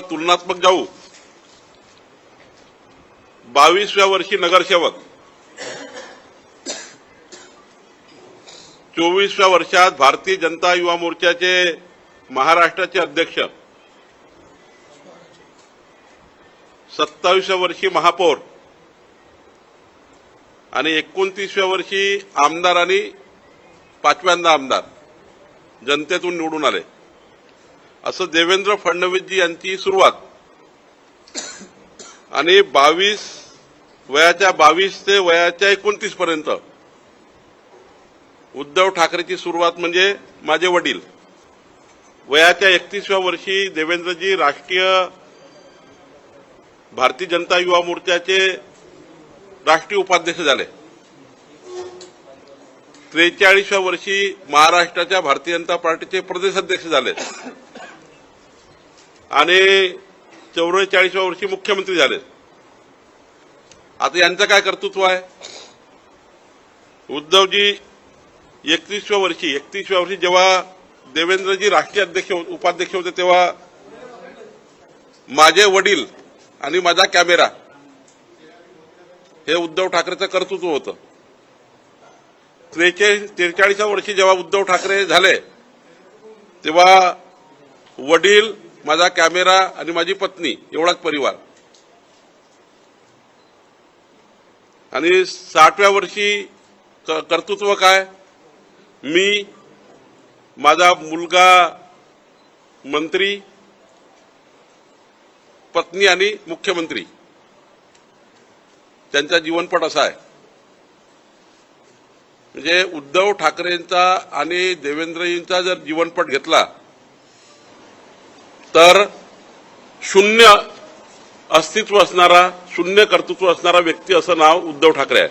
तुलनात्मक जाऊ. बावीसव्या वर्षी नगरसेवक. चोवीसव्या वर्षात भारतीय जनता युवा मोर्चाचे महाराष्ट्राचे अध्यक्ष. सत्तावीसव्या वर्षी महापौर. आणि एकोणतीसव्या वर्षी आमदार आणि पाचव्यांदा आमदार. जनतेतून निवडून आले. असं देवेंद्र फडणवीसजी यांची सुरुवात. आणि बावीस वयाच्या बावीस ते वयाच्या एकोणतीस पर्यंत. उद्धव ठाकरेची सुरुवात म्हणजे माझे वडील. वयाच्या एकतीसव्या वर्षी देवेंद्रजी राष्ट्रीय भारतीय जनता युवा मोर्चाचे राष्ट्रीय उपाध्यक्ष झाले. त्रेचाळीसव्या वर्षी महाराष्ट्राच्या भारतीय जनता पार्टीचे प्रदेश अध्यक्ष झाले. आणि चौवेचाळीसव्या वर्षी मुख्यमंत्री झाले. आता यांचं काय कर्तृत्व आहे? उद्धवजी एकतीसव्या वर्षी एकतीसव्या वर्षी जेव्हा देवेंद्रजी राष्ट्रीय अध्यक्ष उपाध्यक्ष होते तेव्हा माझे वडील आणि माझा कॅमेरा हे उद्धव ठाकरेचं कर्तृत्व होतं. त्रेचाळीस त्रेचाळीसव्या वर्षी जेव्हा उद्धव ठाकरे झाले तेव्हा वडील माझा कॅमेरा आणि माझी पत्नी एवढाच परिवार. आणि साठव्या वर्षी कर्तृत्व काय? मी माझा मुलगा मंत्री पत्नी आणि मुख्यमंत्री. त्यांचा जीवनपट असा आहे. म्हणजे उद्धव ठाकरेंचा आणि देवेंद्रजींचा जर जीवनपट घेतला तर शून्य अस्तित्व असणारा शून्य कर्तृत्व असणारा व्यक्ती असं नाव उद्धव ठाकरे आहे.